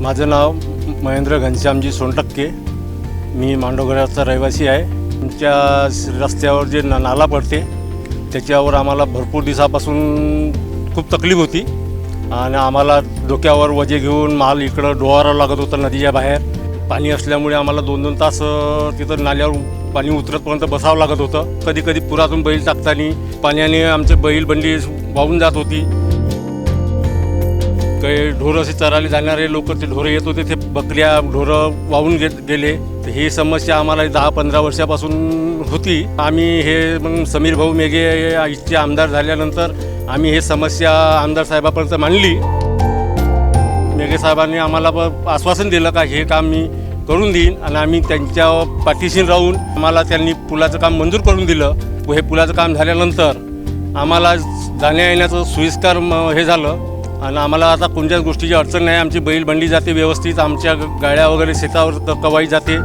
माझं नाव महेंद्र घनश्यामजी सोनटक्के. मी मांडवगडाचा रहिवासी आहे. तुमच्या रस्त्यावर जे ना नाला पडते त्याच्यावर आम्हाला भरपूर दिवसापासून खूप तकलीफ होती. आणि आम्हाला डोक्यावर वजे घेऊन माल इकडं डोहारावं लागत होतं नदीच्या बाहेर. पाणी असल्यामुळे आम्हाला दोन दोन तास तिथं नाल्यावर पाणी उतरतपर्यंत बसावं लागत होतं. कधी कधी पुरातून बैल टाकताना पाण्याने आमचे बैल बंडी वाहून जात होती. काही ढोरं असे चरायला जाणारे लोक ते ढोरं येत होते ते बकऱ्या ढोरं वाहून घेत गेले. तर ही समस्या आम्हाला दहा पंधरा वर्षापासून होती. आम्ही हे मग समीर भाऊ मेघे इथचे आमदार झाल्यानंतर आम्ही हे समस्या आमदार साहेबापर्यंत मांडली. मेघे साहेबांनी आम्हाला ब- आश्वासन दिलं का हे काम मी करून देईन आणि आम्ही त्यांच्या पाठीशी राहून आम्हाला त्यांनी पुलाचं काम मंजूर करून दिलं. हे पुलाचं काम झाल्यानंतर आम्हाला जाण्या येण्याचं सोयीस्कर म- हे झालं. आणि आम्हाला आता कोणत्याच गोष्टीची अडचण नाही. आमची बैल बंडी जाते व्यवस्थित. आमच्या गाड्या वगैरे शेतावर कवाई जाते.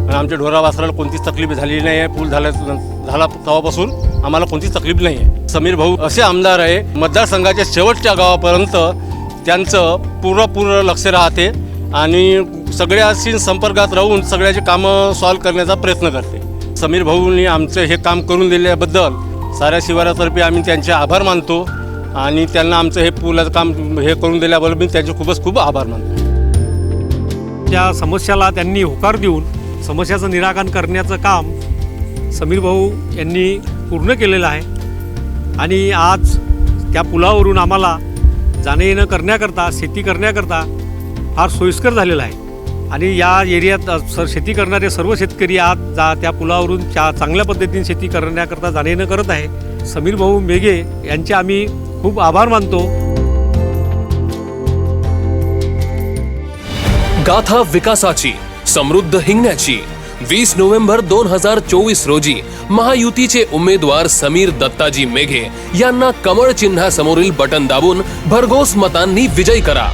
आणि आमच्या ढोरा वासराला कोणतीच तकलीफ झालेली नाही आहे पूल झाल्या झाला तेव्हापासून आम्हाला कोणतीच तकलीफ नाही आहे समीर भाऊ असे आमदार आहे. मतदारसंघाच्या शेवटच्या गावापर्यंत त्यांचं पूर्ण पूर्ण लक्ष राहते आणि सगळ्याशी संपर्कात राहून सगळ्याचे कामं सॉल्व करण्याचा प्रयत्न करते. समीर भाऊंनी आमचं हे काम करून दिल्याबद्दल साऱ्या शिवारातर्फे आम्ही त्यांचे आभार मानतो. आणि त्यांना आमचं हे पुलाचं काम हे करून दिल्याबरोबर मी त्यांचे खूपच खूप आभार मानतो. त्या समस्याला त्यांनी होकार देऊन समस्याचं निराकरण करण्याचं काम समीर भाऊ यांनी पूर्ण केलेलं आहे. आणि आज त्या पुलावरून आम्हाला जाणं येणं करण्याकरता शेती करण्याकरता फार सोयीस्कर झालेलं आहे. आणि या एरियात सर शेती करणारे सर्व शेतकरी आज जा त्या पुलावरून चा चांगल्या पद्धतीने शेती करण्याकरता जाणं येणं करत आहे. समीर भाऊ मेघे यांचे आम्ही खूप आभार मानतो. गाथा विकासाची समृद्ध हिंगण्याची वीस नोव्हेंबर दोन हजार चोवीस रोजी महायुतीचे उमेदवार समीर दत्ताजी मेघे यांना कमळ चिन्हासमोरील बटन दाबून भरघोस मतांनी विजयी करा.